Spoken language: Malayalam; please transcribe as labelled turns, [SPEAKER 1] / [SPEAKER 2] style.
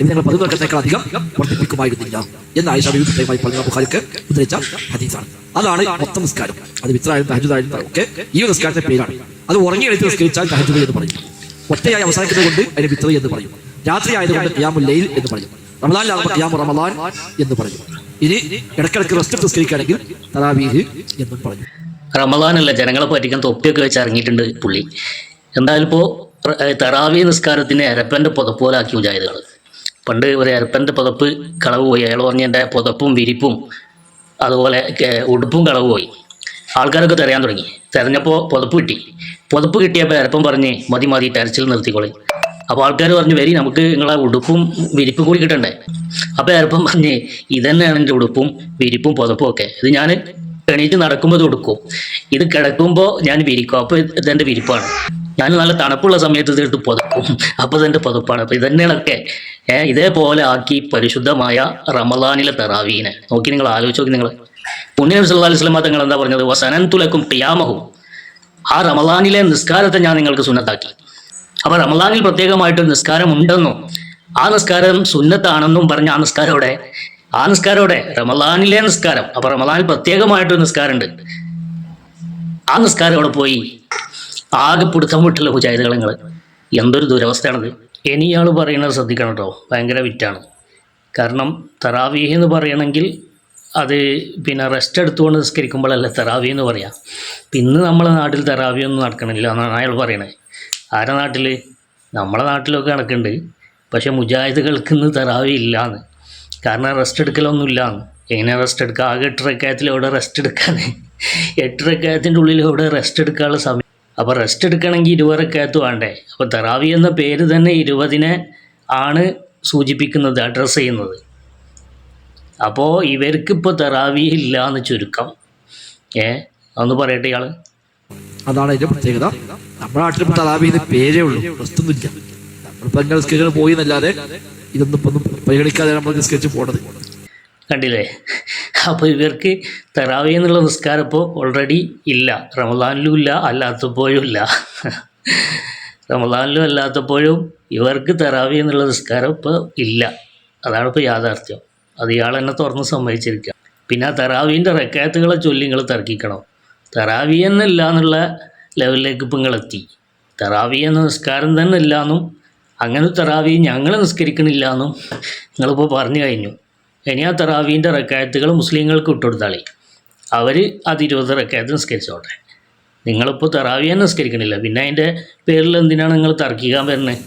[SPEAKER 1] എന്ന് ഞങ്ങൾ പതിനൊന്ന് അധികം വർദ്ധിപ്പിക്കുമായിരുന്നില്ല എന്ന് ആയിഷ പ്രത്യേകമായി പറഞ്ഞ ബുഖാരിക്ക് ഉദ്ധരിച്ച ഹദീസാണ്. അതാണ് മൊത്തം നിസ്കാരം. അത് വിത്രായാലും തഹജുദായാലും ഒക്കെ ഈ നിസ്കാരത്തെ പേരാണ്. അത് ഉറങ്ങി എഴുതി നിസ്കരിച്ചാൽ തഹജുദ് എന്ന് പറയും. ഒറ്റയായി അവസാനിക്കുന്നത് കൊണ്ട് അതിന് വിത്ര എന്ന് പറയും. രാത്രി ആയതുകൊണ്ട് ഖിയാമുൽ ലൈൽ എന്ന് പറയും. റമദാനിലാകുമ്പോൾ ഖിയാമു റമദാൻ എന്ന് പറയും. ഇനി ഇടക്കിടക്ക് റെസ്റ്റ് നിസ്കരിക്കുകയാണെങ്കിൽ തറാവീഹ് എന്നും പറയും.
[SPEAKER 2] റമദാനല്ല ജനങ്ങളെ പറ്റിക്കാൻ തൊപ്പിയൊക്കെ വെച്ച് ഇറങ്ങിയിട്ടുണ്ട് പുള്ളി. എന്തായാലും ഇപ്പോൾ തറാവി നിസ്കാരത്തിന് അരപ്പന്റെ പുതപ്പോലാക്കി മുജാഹിദുകൾ പണ്ട് ഒരു അരപ്പന്റെ പുതപ്പ് കളവ് പോയി. അയാൾ പറഞ്ഞ എന്റെ പുതപ്പും വിരിപ്പും അതുപോലെ ഉടുപ്പും കളവ് പോയി. ആൾക്കാരൊക്കെ തിരയാൻ തുടങ്ങി. തിരഞ്ഞപ്പോൾ പുതപ്പ് കിട്ടി. പുതപ്പ് കിട്ടിയപ്പോൾ അരപ്പം പറഞ്ഞ് മതി മതി തെരച്ചിൽ നിർത്തിക്കോളി. അപ്പോൾ ആൾക്കാർ പറഞ്ഞു വരി നമുക്ക് നിങ്ങളെ ഉടുപ്പും വിരിപ്പും കൂടി കിട്ടണ്ടേ? അപ്പോൾ അരപ്പം പറഞ്ഞ് ഇതന്നെയാണ് എന്റെ ഉടുപ്പും വിരിപ്പും പുതപ്പും ഒക്കെ. ഇത് ഞാൻ എണീറ്റ് നടക്കുമ്പോൾ ഇത് ഉടുക്കും. ഇത് കിടക്കുമ്പോൾ ഞാൻ വിരിക്കും. അപ്പോൾ ഇതെന്റെ വിരിപ്പാണ്. ഞാൻ നല്ല തണുപ്പുള്ള സമയത്ത് ഇതിട്ട് പുതക്കും. അപ്പോൾ ഇതെന്റെ പുതപ്പാണ്. അപ്പോൾ ഇതന്നെയൊക്കെ ഏഹ് ഇതേപോലെ ആക്കി പരിശുദ്ധമായ റമദാനിലെ തെറാവീനെ. നോക്കി നിങ്ങൾ ആലോചിച്ച് നോക്കി നിങ്ങൾ. പുണ്യ സല്ലല്ലാഹു അലൈഹി വസല്ലമ തങ്ങൾ എന്താ പറഞ്ഞത്? വസനന്തുലക്കും ഖിയാമഹും. ആ റമദാനിലെ നിസ്കാരത്തെ ഞാൻ നിങ്ങൾക്ക് സുന്നത്താക്കി. അപ്പോൾ റമദാനിൽ പ്രത്യേകമായിട്ട് നിസ്കാരം ഉണ്ടെന്നും? ആ നിസ്കാരം സുന്നത്താണെന്നും പറഞ്ഞ ആ നിസ്കാരം ഇവിടെ ആ നിസ്കാരം ഇവിടെ റമദാനിലെ നിസ്കാരം. അപ്പൊ റമദാനിൽ പ്രത്യേകമായിട്ടൊരു നിസ്കാരമുണ്ട്. ആ നിസ്കാരം അവിടെ പോയി? ആകെ പിടുത്തം വിട്ടുള്ള മുജാഹിദുകൾ എന്തൊരു ദുരവസ്ഥയാണത്. ഇനി ഇയാൾ പറയുന്നത് ശ്രദ്ധിക്കണം കേട്ടോ. ഭയങ്കര വിറ്റാണ്. കാരണം തറാവീഹ് എന്ന് പറയണമെങ്കിൽ അത് പിന്നെ റെസ്റ്റ് എടുത്തുകൊണ്ട് നിസ്കരിക്കുമ്പോഴല്ല തെറാവി എന്ന് പറയാം. പിന്നെ നമ്മളെ നാട്ടിൽ തെറാവി ഒന്നും നടക്കണില്ല എന്നാണ് അയാൾ പറയണത് ആരുടെ നാട്ടിൽ നമ്മളെ നാട്ടിലൊക്കെ നടക്കുന്നുണ്ട് പക്ഷെ മുജാഹിദുകൾക്ക് ഇന്ന് തെറാവി ഇല്ലാന്ന്. കാരണം റെസ്റ്റ് എടുക്കലൊന്നും ഇല്ലാന്ന്. എങ്ങനെ റെസ്റ്റ് എടുക്കുക ആകെ എട്ടരക്കായത്തിൽ എവിടെ റെസ്റ്റ് എടുക്കാൻ എട്ടരക്കായത്തിന്റെ ഉള്ളിൽ എവിടെ റെസ്റ്റ് എടുക്കാനുള്ള സമയം അപ്പോൾ റെസ്റ്റ് എടുക്കണമെങ്കിൽ ഇരുപത് റക്കായത്ത് വേണ്ടേ? അപ്പോൾ തെറാവി എന്ന പേര് തന്നെ ഇരുപതിനെ ആണ് സൂചിപ്പിക്കുന്നത് അഡ്രസ്സ് ചെയ്യുന്നത്. അപ്പോൾ ഇവർക്കിപ്പോൾ തെറാവി ഇല്ല എന്ന് ചുരുക്കം. ഏ ഒന്ന് പറയട്ടെ ഇയാൾ
[SPEAKER 1] അതാണ് അതിന്റെ പ്രത്യേകത. നമ്മുടെ നാട്ടിൽ തറാവി തലാബിന്ന് പേരേ ഉള്ളൂ പ്രശ്നമൊന്നുമില്ല. നമ്മളിപ്പോൾ അങ്ങനെ നിസ്കരിക്കാൻ പോയി എന്നല്ലാതെ ഇതൊന്നും ഇപ്പൊ ഒന്നും പരിഗണിക്കാതെ നമ്മൾ സ്കെച്ച് പോണത്.
[SPEAKER 2] കണ്ടില്ലേ? അപ്പോൾ ഇവർക്ക് തെറാവി എന്നുള്ള നിസ്കാരം ഇപ്പോൾ ഓൾറെഡി ഇല്ല. റമദാനിലും ഇല്ല അല്ലാത്തപ്പോഴും ഇല്ല. റമദാനിലും അല്ലാത്തപ്പോഴും ഇവർക്ക് തെറാവി എന്നുള്ള നിസ്കാരം ഇപ്പോൾ ഇല്ല. അതാണ് ഇപ്പോൾ യാഥാർത്ഥ്യം. അത് ഇയാൾ എന്നെ തുറന്ന് സമ്മതിച്ചിരിക്കുക. പിന്നെ ആ തെറാവീന്റെ റെക്കാത്തുകളെ ചൊല്ലി നിങ്ങൾ തർക്കിക്കണം. തെറാവി എന്നല്ല എന്നുള്ള ലെവലിലേക്ക് ഇപ്പം നിങ്ങൾ എത്തി. തെറാവി എന്ന നിസ്കാരം തന്നെ ഇല്ല എന്നും അങ്ങനെ തെറാവി ഞങ്ങൾ നിസ്കരിക്കണില്ല എന്നും നിങ്ങളിപ്പോൾ പറഞ്ഞു കഴിഞ്ഞു. ഇനി തെറാവീന്റെ റക്കായത്തുകൾ മുസ്ലിങ്ങൾക്ക് ഇട്ടുകൊടുത്താളി. അവർ അത് ഇരുപത് റക്കായത്ത് നിസ്കരിച്ചോട്ടെ. നിങ്ങളിപ്പോൾ തറാവിയെ നിസ്കരിക്കണില്ല. പിന്നെ അതിന്റെ പേരിൽ എന്തിനാണ് നിങ്ങൾ തർക്കിക്കാൻ വരുന്നത്?